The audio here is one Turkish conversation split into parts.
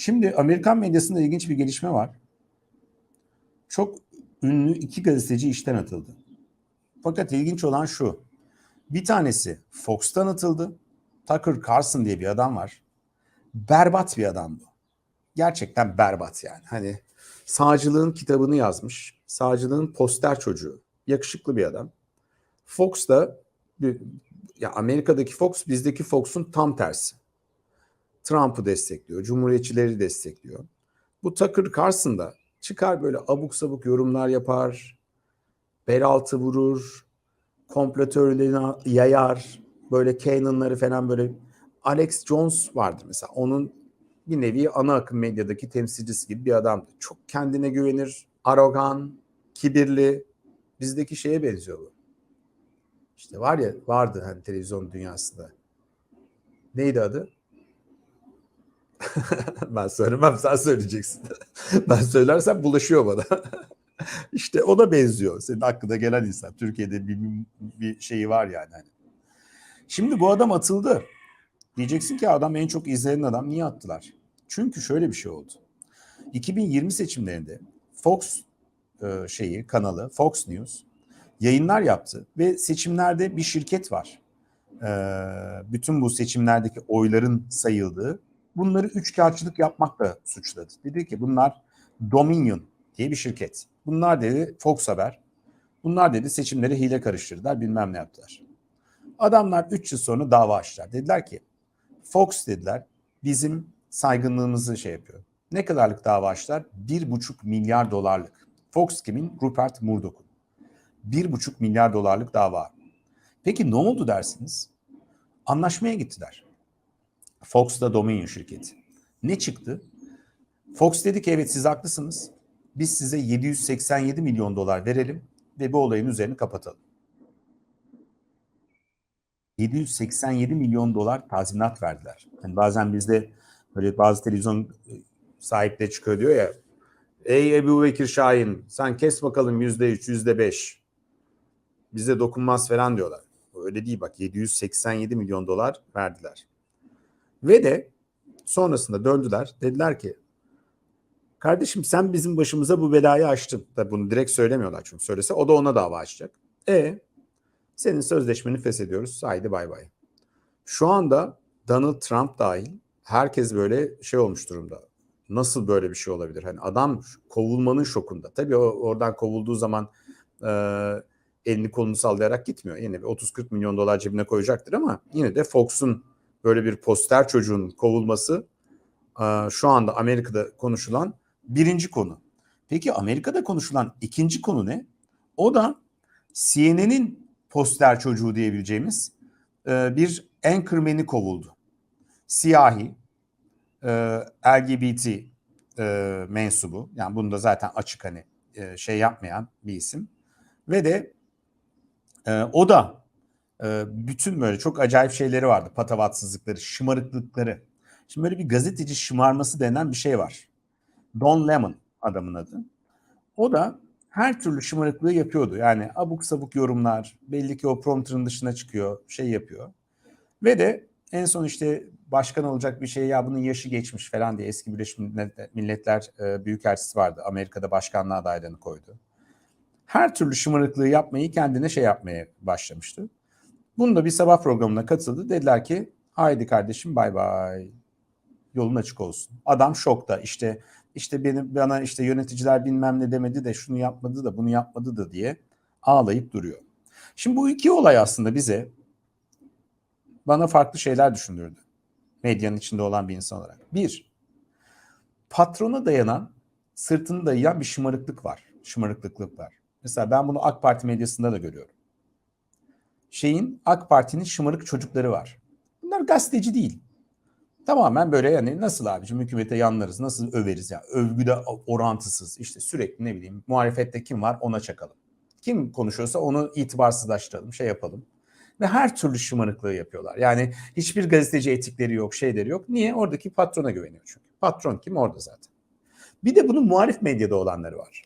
Şimdi Amerikan medyasında ilginç bir gelişme var. Çok ünlü iki gazeteci işten atıldı. Fakat ilginç olan şu. Bir tanesi Fox'tan atıldı. Tucker Carlson diye bir adam var. Berbat bir adam bu. Gerçekten berbat yani. Hani sağcılığın kitabını yazmış. Sağcılığın poster çocuğu. Yakışıklı bir adam. Fox da ya Amerika'daki Fox bizdeki Fox'un tam tersi. Trump'ı destekliyor, Cumhuriyetçileri destekliyor. Bu Tucker Carlson da çıkar böyle abuk sabuk yorumlar yapar, bel vurur, komplo teorilerini yayar, böyle Canaan'ları falan böyle Alex Jones vardı mesela. Onun bir nevi ana akım medyadaki temsilcisi gibi bir adamdı. Çok kendine güvenir, arogan, kibirli. Bizdeki şeye benziyor bu. İşte var ya vardı hani televizyon dünyasında. Neydi adı? ben söylemem sen söyleyeceksin. ben söylersem bulaşıyor bana. işte ona benziyor. Senin aklına gelen insan. Türkiye'de bir, bir şeyi var yani. Hani. Şimdi bu adam atıldı. Diyeceksin ki adam en çok izlenen adam niye attılar? Çünkü şöyle bir şey oldu. 2020 seçimlerinde Fox e, şeyi kanalı Fox News yayınlar yaptı ve seçimlerde bir şirket var. E, bütün bu seçimlerdeki oyların sayıldığı bunları üçkağıtçılık yapmakla suçladı. Dedi ki bunlar Dominion diye bir şirket. Bunlar dedi Fox Haber. Bunlar dedi seçimleri hile karıştırdılar bilmem ne yaptılar. Adamlar 3 yıl sonra dava açtılar. Dediler ki Fox dediler bizim saygınlığımızı şey yapıyor. Ne kadarlık dava açtılar? 1,5 milyar dolarlık. Fox kimin? Rupert Murdoch'un. 1,5 milyar dolarlık dava. Peki ne oldu dersiniz? Anlaşmaya gittiler. Fox'la Dominion şirketi. Ne çıktı? Fox dedi ki evet siz haklısınız. Biz size 787 milyon dolar verelim ve bu olayın üzerini kapatalım. 787 milyon dolar tazminat verdiler. Yani bazen bizde böyle bazı televizyon sahipleri çıkıyor diyor ya Ey Ebu Bekir Şahin sen kes bakalım yüzde üç, yüzde beş. Bize dokunmaz falan diyorlar. Öyle değil bak 787 milyon dolar verdiler. Ve de sonrasında döndüler. Dediler ki kardeşim sen bizim başımıza bu belayı açtın. Tabi bunu direkt söylemiyorlar çünkü söylese o da ona dava açacak. E senin sözleşmeni feshediyoruz. Haydi bay bay. Şu anda Donald Trump dahil herkes böyle şey olmuş durumda. Nasıl böyle bir şey olabilir? Hani adam kovulmanın şokunda. Tabii o oradan kovulduğu zaman e, elini kolunu sallayarak gitmiyor. Yine bir 30-40 milyon dolar cebine koyacaktır ama yine de Fox'un böyle bir poster çocuğun kovulması e, şu anda Amerika'da konuşulan birinci konu. Peki Amerika'da konuşulan ikinci konu ne? O da CNN'in poster çocuğu diyebileceğimiz e, bir anchorman'i kovuldu. Siyahi, e, LGBT mensubu. Yani bunu da zaten açık hani şey yapmayan bir isim. Ve de o da bütün böyle çok acayip şeyleri vardı. Patavatsızlıkları, şımarıklıkları. Şimdi böyle bir gazeteci şımarması denen bir şey var. Don Lemon adamın adı. O da her türlü şımarıklığı yapıyordu. Yani abuk sabuk yorumlar, belli ki o prompterın dışına çıkıyor, şey yapıyor. Ve de en son işte başkan olacak bir şey ya bunun yaşı geçmiş falan diye eski Birleşmiş Milletler e, Büyükelçisi vardı. Amerika'da başkanlığa adaylığını koydu. Her türlü şımarıklığı yapmayı kendine şey yapmaya başlamıştı. Bunu da bir sabah programına katıldı. Dediler ki haydi kardeşim bay bay. Yolun açık olsun. Adam şokta işte işte benim bana işte yöneticiler bilmem ne demedi de şunu yapmadı da bunu yapmadı da diye ağlayıp duruyor. Şimdi bu iki olay aslında bize bana farklı şeyler düşündürdü. Medyanın içinde olan bir insan olarak. Bir, patrona dayanan, sırtını dayayan bir şımarıklık var. Şımarıklıklık var. Mesela ben bunu AK Parti medyasında da görüyorum. Şeyin AK Parti'nin şımarık çocukları var. Bunlar gazeteci değil. Tamamen böyle yani nasıl abicim hükümete yanlarız, nasıl överiz ya. Yani. Övgüde orantısız işte sürekli ne bileyim muhalefette kim var ona çakalım. Kim konuşuyorsa onu itibarsızlaştıralım, şey yapalım ve her türlü şımarıklığı yapıyorlar. Yani hiçbir gazeteci etikleri yok, şeyleri yok. Niye? Oradaki patrona güveniyor çünkü. Patron kim? Orada zaten. Bir de bunun muhalif medyada olanları var.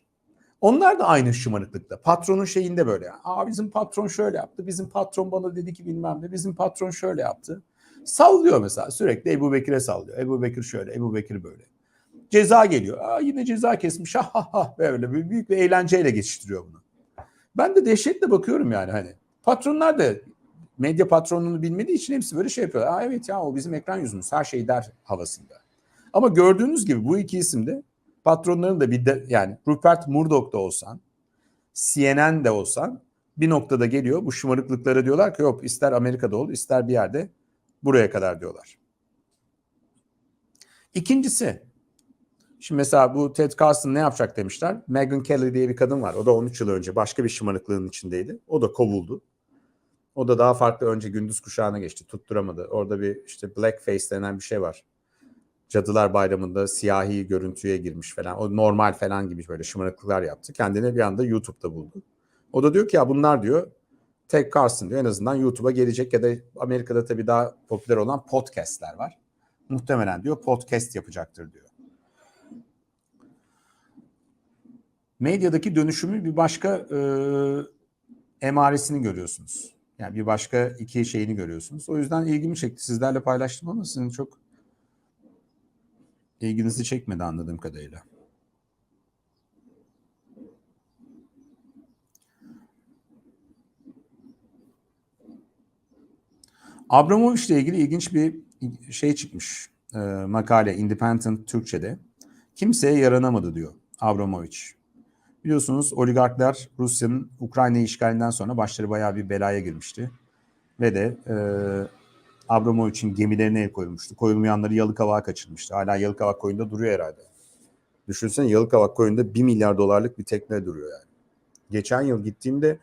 Onlar da aynı şımarıklıkta. Patronun şeyinde böyle. Aa bizim patron şöyle yaptı. Bizim patron bana dedi ki bilmem ne. Bizim patron şöyle yaptı. Sallıyor mesela. Sürekli Ebu Bekir'e sallıyor. Ebu Bekir şöyle, Ebu Bekir böyle. Ceza geliyor. Aa, yine ceza kesmiş. Ha ha ha böyle bir büyük bir eğlenceyle geçiştiriyor bunu. Ben de dehşetle bakıyorum yani hani. Patronlar da medya patronunu bilmediği için hepsi böyle şey yapıyor. Aa evet ya o bizim ekran yüzümüz her şey der havasında. Ama gördüğünüz gibi bu iki isim de patronların da bir de yani Rupert Murdoch da olsan CNN de olsan bir noktada geliyor bu şımarıklıklara diyorlar ki yok ister Amerika'da ol ister bir yerde buraya kadar diyorlar. İkincisi şimdi mesela bu Ted Carson ne yapacak demişler. Megyn Kelly diye bir kadın var. O da 13 yıl önce başka bir şımarıklığın içindeydi. O da kovuldu. O da daha farklı önce gündüz kuşağına geçti. Tutturamadı. Orada bir işte blackface denen bir şey var. Cadılar Bayramı'nda siyahi görüntüye girmiş falan. O normal falan gibi böyle şımarıklıklar yaptı. Kendini bir anda YouTube'da buldu. O da diyor ki ya bunlar diyor Ted Carson diyor en azından YouTube'a gelecek ya da Amerika'da tabii daha popüler olan podcastler var. Muhtemelen diyor podcast yapacaktır diyor. Medyadaki dönüşümü bir başka e, emaresini görüyorsunuz. Yani bir başka iki şeyini görüyorsunuz. O yüzden ilgimi çekti. Sizlerle paylaştım ama sizin çok ilginizi çekmedi anladığım kadarıyla. Abramovich ile ilgili ilginç bir şey çıkmış. E, makale Independent Türkçe'de. Kimseye yaranamadı diyor Abramovich. Biliyorsunuz oligarklar Rusya'nın Ukrayna işgalinden sonra başları bayağı bir belaya girmişti. Ve de e, Abramovich'in gemilerine el koyulmuştu. Koyulmayanları Yalıkavak'a kaçırmıştı. Hala Yalıkavak koyunda duruyor herhalde. Düşünsene Yalıkavak koyunda 1 milyar dolarlık bir tekne duruyor yani. Geçen yıl gittiğimde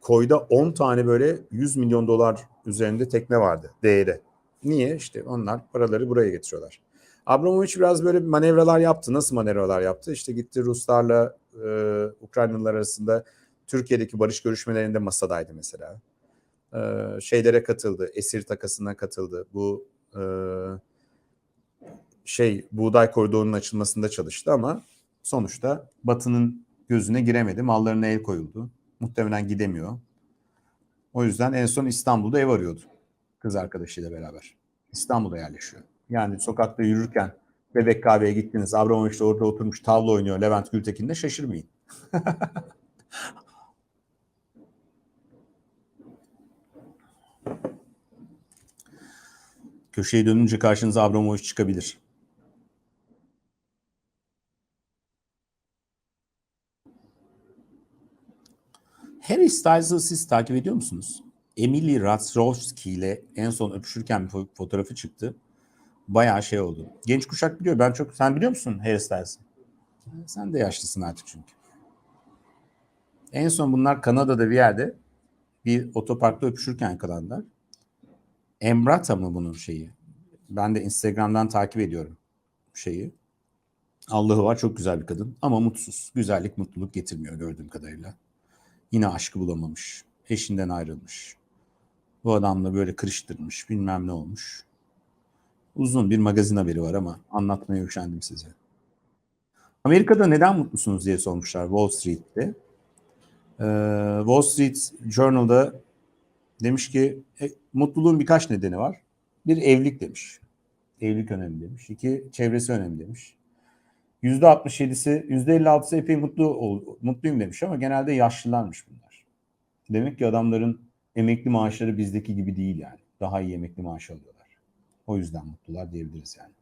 koyda 10 tane böyle 100 milyon dolar üzerinde tekne vardı değeri. Niye? İşte onlar paraları buraya getiriyorlar. Abramovich biraz böyle manevralar yaptı. Nasıl manevralar yaptı? İşte gitti Ruslarla e, Ukraynalılar arasında Türkiye'deki barış görüşmelerinde masadaydı mesela. Şeylere katıldı. Esir takasına katıldı. Bu şey buğday koridorunun açılmasında çalıştı ama sonuçta Batı'nın gözüne giremedi. Mallarına el koyuldu. Muhtemelen gidemiyor. O yüzden en son İstanbul'da ev arıyordu. Kız arkadaşıyla beraber. İstanbul'da yerleşiyor. Yani sokakta yürürken Bebek Kahve'ye gittiniz. Abramovich de orada oturmuş tavla oynuyor Levent Gültekin'de şaşırmayın. Köşeye dönünce karşınıza Abramovich çıkabilir. Harry Styles'ı siz takip ediyor musunuz? Emily Ratajkowski ile en son öpüşürken bir fotoğrafı çıktı. Bayağı şey oldu. Genç kuşak biliyor. Ben çok sen biliyor musun Harry Styles'ı? Sen de yaşlısın artık çünkü. En son bunlar Kanada'da bir yerde bir otoparkta öpüşürken yakalandılar. Emrata mı bunun şeyi? Ben de Instagram'dan takip ediyorum şeyi. Allah'ı var çok güzel bir kadın ama mutsuz. Güzellik mutluluk getirmiyor gördüğüm kadarıyla. Yine aşkı bulamamış. Eşinden ayrılmış. Bu adamla böyle kırıştırmış. Bilmem ne olmuş. Uzun bir magazin haberi var ama anlatmaya üşendim size. Amerika'da neden mutlusunuz diye sormuşlar Wall Street'te. Ee, Wall Street Journal'da demiş ki e, mutluluğun birkaç nedeni var. Bir evlilik demiş. Evlilik önemli demiş. İki çevresi önemli demiş. %67'si, %56'sı epey mutlu ol, mutluyum demiş ama genelde yaşlılarmış bunlar. Demek ki adamların emekli maaşları bizdeki gibi değil yani. Daha iyi emekli maaşı alıyorlar. O yüzden mutlular diyebiliriz yani.